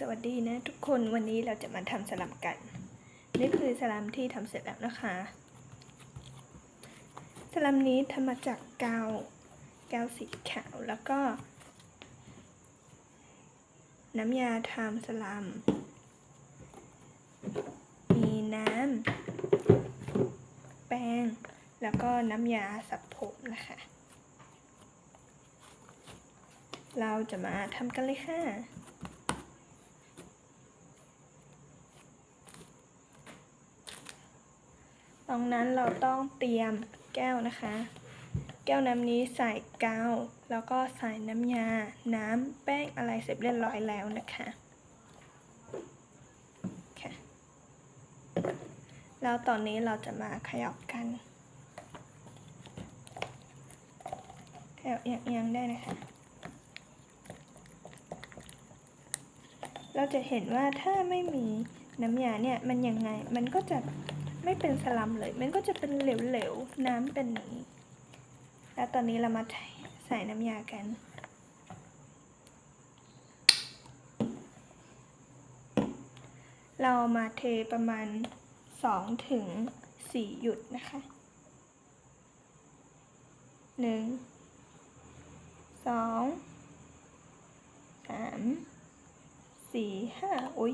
สวัสดีนะทุกคนวันนี้เราจะมาทำสลัมกัน นี่คือสลัมที่ทำเสร็จแล้วนะคะ สลัมนี้ทำมาจากกาวกาวสีขาวแล้วก็ น้ำยาทำสลัมมีน้ำแป้ง แล้วก็น้ำยาสับผมนะคะ เราจะมาทำกันเลยค่ะ ตรงนั้นเราต้องเตรียมแก้วนะคะ แก้วน้ำนี้ใส่กาว แล้วก็ใส่น้ำยา น้ำแป้งอะไรเสร็จเรียบร้อยแล้วนะคะค่ะแล้วตอนนี้เราจะมาขยับกันขยับเอียงๆได้นะคะเราจะเห็นว่าถ้าไม่มีน้ำยาเนี่ยมันยังไงมันก็จะ ไม่เป็นสลัมเลย มันก็จะเป็นเหลวๆ น้ำเป็นนี้ แล้วตอนนี้เรามาใส่น้ำยากัน เรามาเทประมาณ2ถึง4หยุดนะคะหนึ่งสองสามสี่ห้าอุ้ย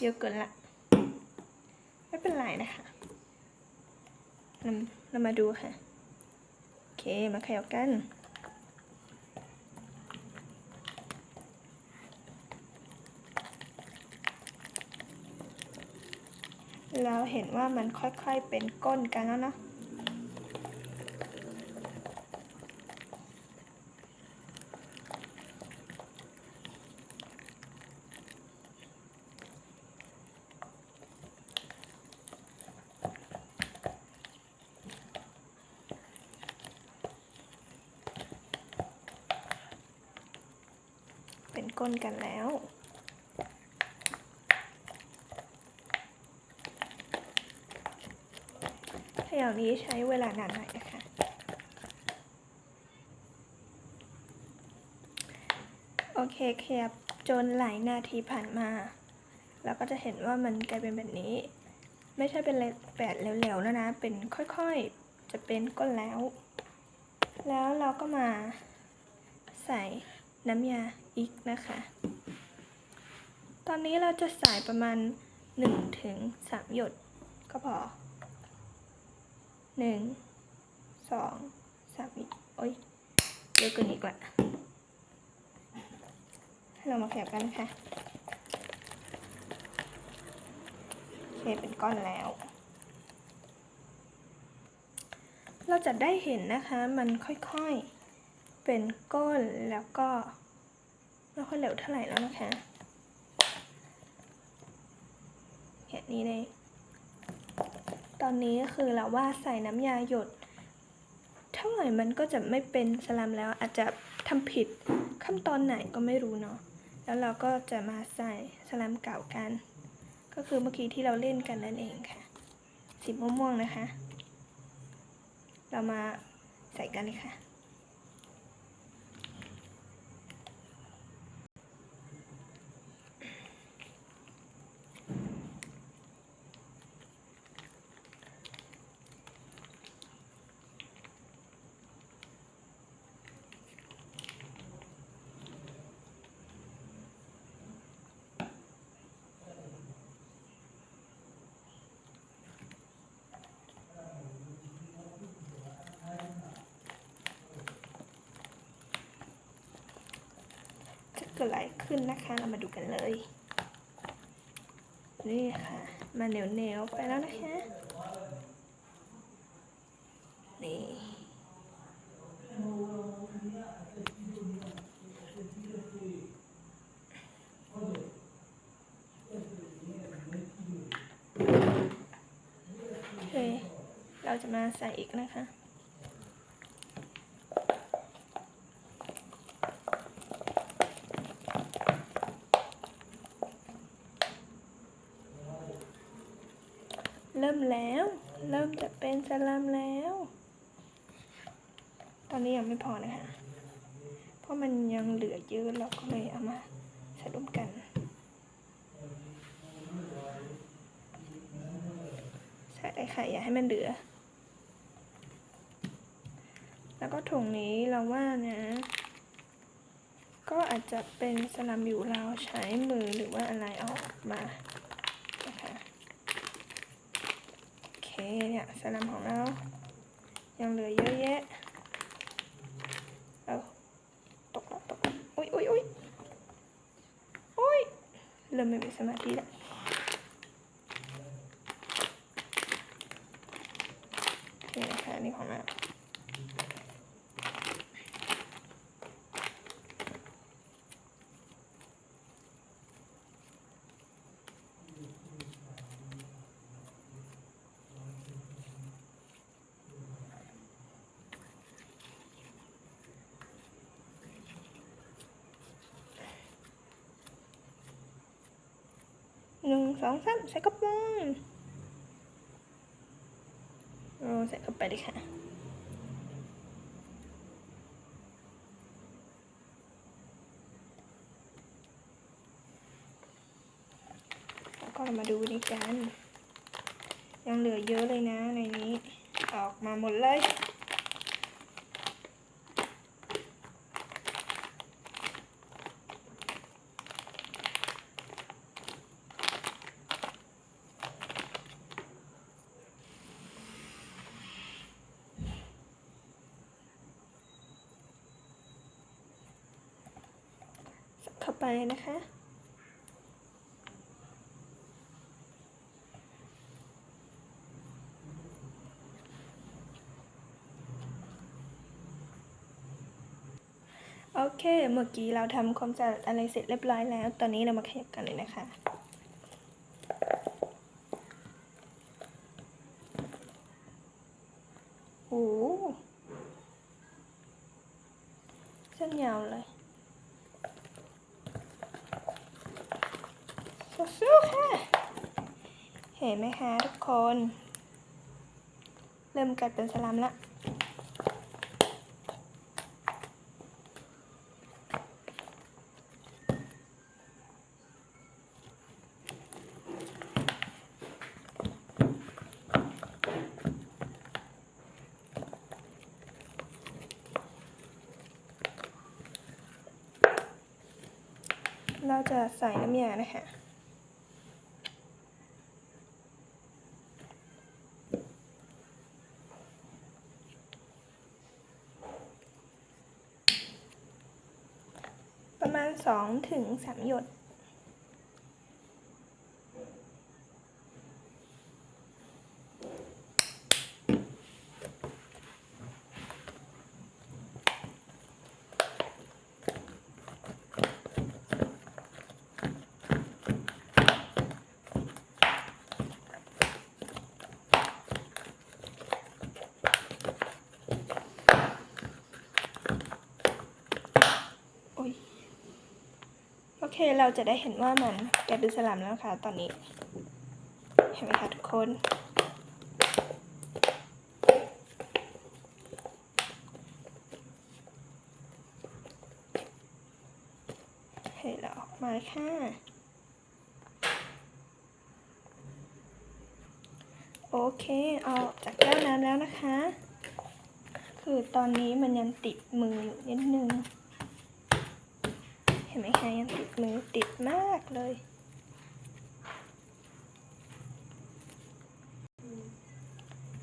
เยอะเกินละ ไม่เป็นไรนะคะ เราเรามาดูค่ะ โอเค มาขยับกัน เราเห็นว่ามันค่อยๆเป็นก้นกันแล้วเนาะ เป็ นก้นกันแล้ว ขย่านี้ใช้เวลานานหน่อยนะคะ โอเคขยับจนหลายนาทีผ่านมา เราก็จะเห็นว่ามันกลายเป็นแบบนี้ ไม่ใช่เป็นแบบเหลวๆแล้วนะ เป็นค่อยๆ จะเป็นก้นแล้ว แล้วเราก็มาใส่น้ำยาอีกนะคะ ตอนนี้เราจะใส่ประมาณ1ถึง3หยดก็พอ 1 2 3อีกโอ้ยเยอะเกินอีกละให้เรามาแคบกันนะคะโอเคเป็นก้อนแล้ว เราจะได้เห็นนะคะมันค่อยๆ เป็นก้อนแล้วก็ ไม่ค่อยเหลวเท่าไหร่แล้วนะคะ แค่นี้เลย ตอนนี้คือเราว่าใส่น้ำยาหยด เท่าไหร่มันก็จะไม่เป็นสลัมแล้วอาจจะทำผิดขั้นตอนไหนก็ไม่รู้เนาะ แล้วเราก็จะมาใส่สลัมเก่ากัน ก็คือเมื่อกี้ที่เราเล่นกันนั่นเองค่ะ สีม่วงๆนะคะ เรามาใส่กันเลยค่ะ กิดอะไรขึ้นนะคะ เรามาดูกันเลย นี่ค่ะ มาเหนียวเหนียวๆไปแล้วนะคะ นี่เราจะมาใส่อีกนะคะ จะเริ่มแล้ว ตอนนี้ยังไม่พอนะคะ เพราะมันยังเหลือเยอะเราก็เลยเอามาใส่ร่วมกันใส่ไข่อย่าให้มันเหลือ แล้วก็ถุงนี้เราว่านะ ก็อาจจะเป็นสลัมอยู่เราใช้มือหรือว่าอะไรออกมา เนี่ยสลัมของเรา ยังเหลือเยอะแยะเอาตกแล้วตกอุ้ยอุ้ยอุ้ยอุ้ยเริ่มไม่มีสมาธิแล้วโอเคนะคะอันนี่ของเรา สองสามใส่กระป๋องโอ้ใส่เข้าไปเลยค่ะ แล้วก็มาดูนี่กัน ยังเหลือเยอะเลยนะในนี้ ออกมาหมดเลยาไปเลยนะคะ โอเค เมื่อกี้เราทำความสะอาดอะไรเสร็จเรียบร้อยแล้ว ตอนนี้เรามาขยับกันเลยนะคะ โอ้โหเส้นยาวเลยสู้ๆค่ะ เห็นไหมคะทุกคน เริ่มกลายเป็นสลัมละเราจะใส่น้ำยานะคะ ประมา ณสองถึงสามหยด เคเราจะได้เห็นว่ามันแกลายเป็นสลัมแล้วค่ะ ตอนนี้ เห็นไหมคะทุกคนให้เราออกมาค่ะ โอเค เอาอกจากแก้วน้ำแล้วนะคะ คือตอนนี้มันยังติดมืออยู่นิดนึง ไหมคะยังติดมือติดมากเลย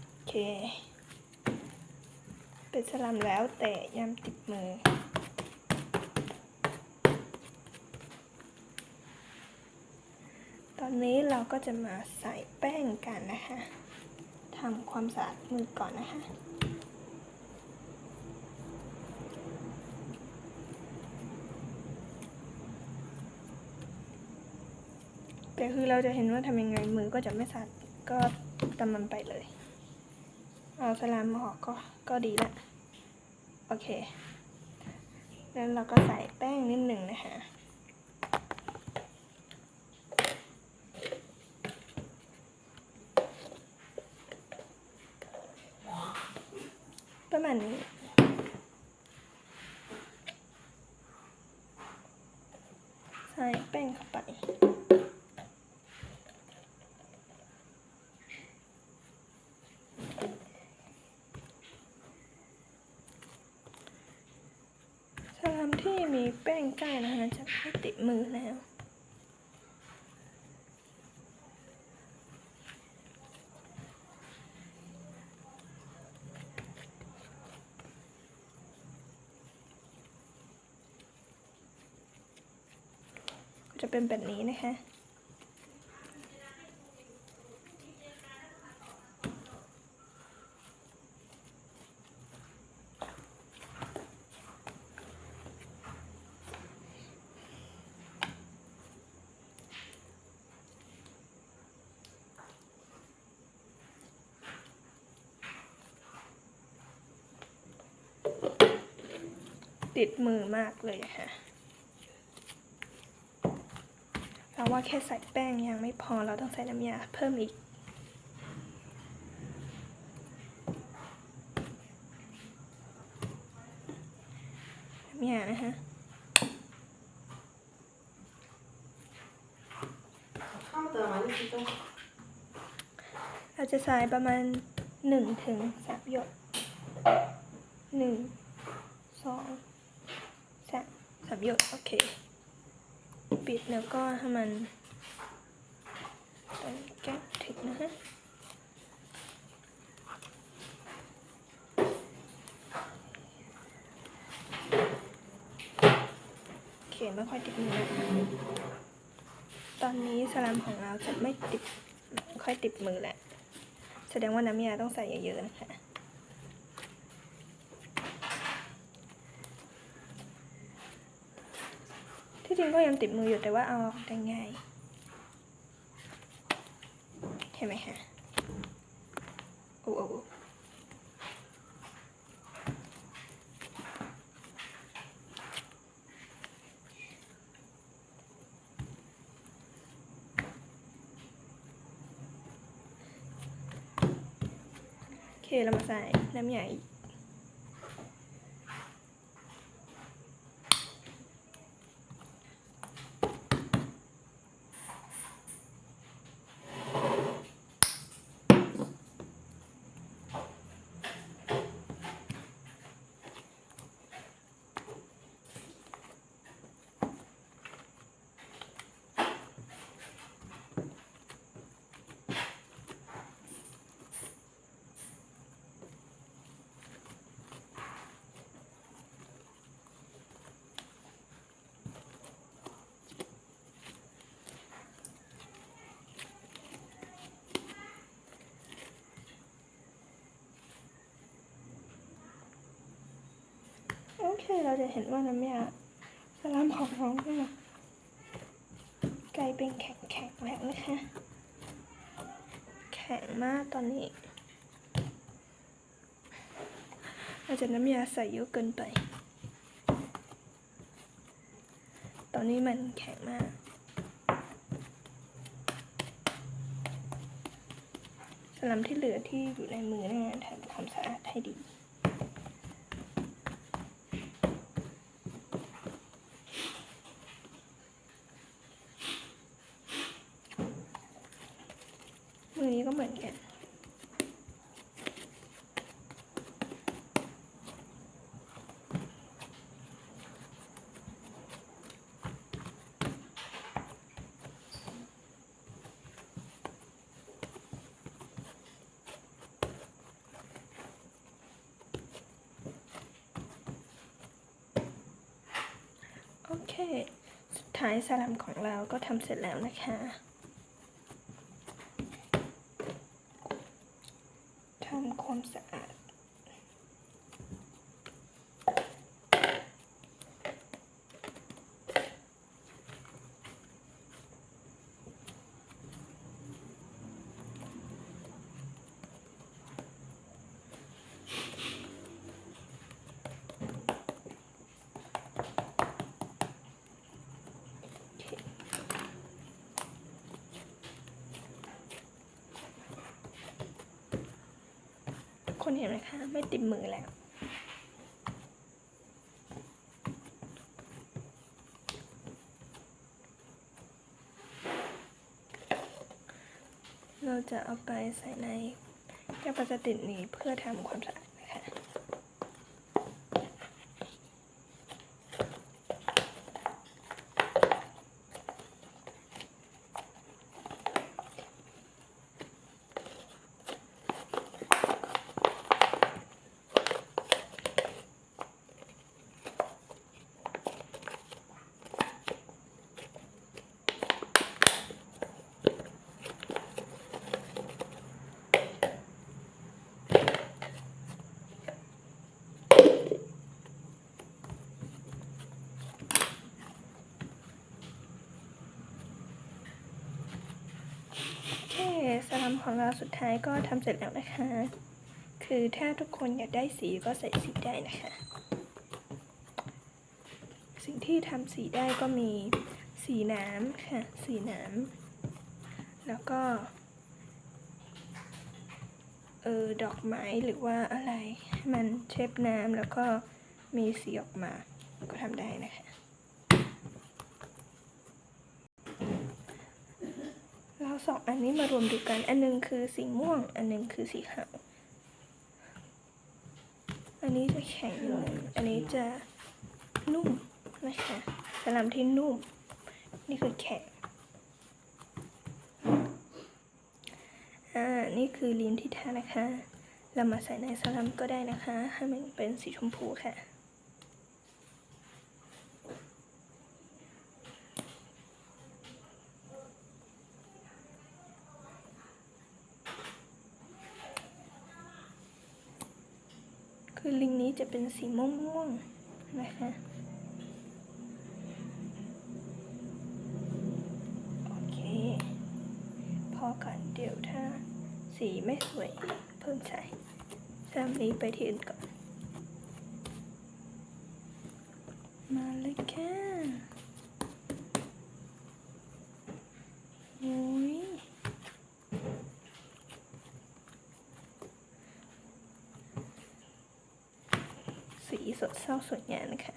โอเค เป็นสลัมแล้วแต่ยังติดมือตอนนี้เราก็จะมาใส่แป้งกันนะคะ ทำความสะอาดมือก่อนนะคะ แต่คือเราจะเห็นว่าทำยังไงมือก็จะไม่สั่นก็ตามมันไปเลย เอาสลามออกก็ก็ดีละโอเค แล้วเราก็ใส่แป้งนิดหนึ่งนะคะประมาณนี้ ใส่แป้งเข้าไป ไม่มีแป้งใกล้นะคะจะไม่ติดมือแล้วจะเป็นแบบนี้นะคะ ติดมือมากเลยค่ะเราว่าแค่ใส่แป้งยังไม่พอเราต้องใส่น้ำยาเพิ่มอีกน้ำยานะคะข้าวเติมมาที่ต้องเราจะใส่ประมาณหนึ่งถึงสามหยดหนึ่งสองสาม สามหยดโอเค ปิดแล้วก็ให้มันตรงแก้มถึงนะฮะโอเคไม่ค่อยติดมือแล้วตอนนี้สลัมของเราจะไม่ติด ค่อยติดมือแหล้วแสดงว่าน้ำยาต้องใส่เยอะๆนะคะ จริงก็ยังติดมืออยู่แต่ว่าเอาออกได้ง่าย เห็นไหมคะโอ้โอ้โอเคเรามาใส่น้ำยาอี เคเราจะเห็นว่าน้ำยาสลามของน้องก็กลายเป็นแข็งๆแล้วนะคะ แข็งมากตอนนี้ อาจจะน้ำยาใส่เยอะเกินไป ตอนนี้มันแข็งมาก สลัมที่เหลือที่อยู่ในมือนะทำความสะอาดให้ดี มือนี้ก็เหมือนกัน โอเค สุดท้ายสลัมของเราก็ทำเสร็จแล้วนะคะทำความสะอาด คนเห็นไหมคะ ไม่ติดมือแล้ว เราจะเอาไปใส่ในแก้วพลาสติกนี้เพื่อทำความสะอาด สลัมของเราสุดท้ายก็ทำเสร็จแล้วนะคะ คือถ้าทุกคนอยากได้สีก็ใส่สีได้นะคะ สิ่งที่ทำสีได้ก็มีสีน้ำค่ะ สีน้ำแล้วก็เออดอกไม้หรือว่าอะไรมันเชฟน้ำแล้วก็มีสีออกมาก็ทำได้นะคะ เรา สองอันนี้มารวมดูกัน อันหนึงคือสีม่วง อันหนึงคือสีขาว อันนี้จะแข็งหน่อยอันนี้จะนุ่มนะคะสลัมที่นุ่ม นี่คือแข็งอ่า นี่คือลิ้นที่แทานะคะ เรามาใส่ในสลัมก็ได้นะคะ ให้มันเป็นสีชมพูค่ะ คือลิงนี้จะ เป็นสีม่วงๆนะคะโอเคพอก่อนเดี๋ยวถ้าสีไม่สวยเพิ่มใส่สามนี้ไปที่อื่นก่อน มาเลยค่ะโอ้ย สดเศร้าสวยงามนะคะ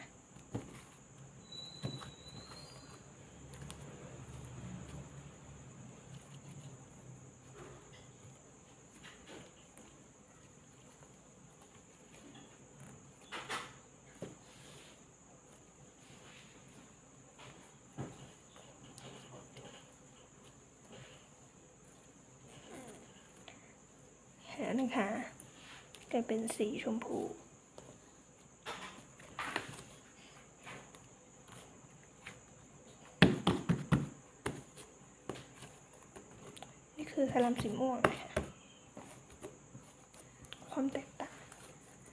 แล้วนะคะกลายเป็นสีชมพู นี่คือสลัมสีม่วงนะคะความแตก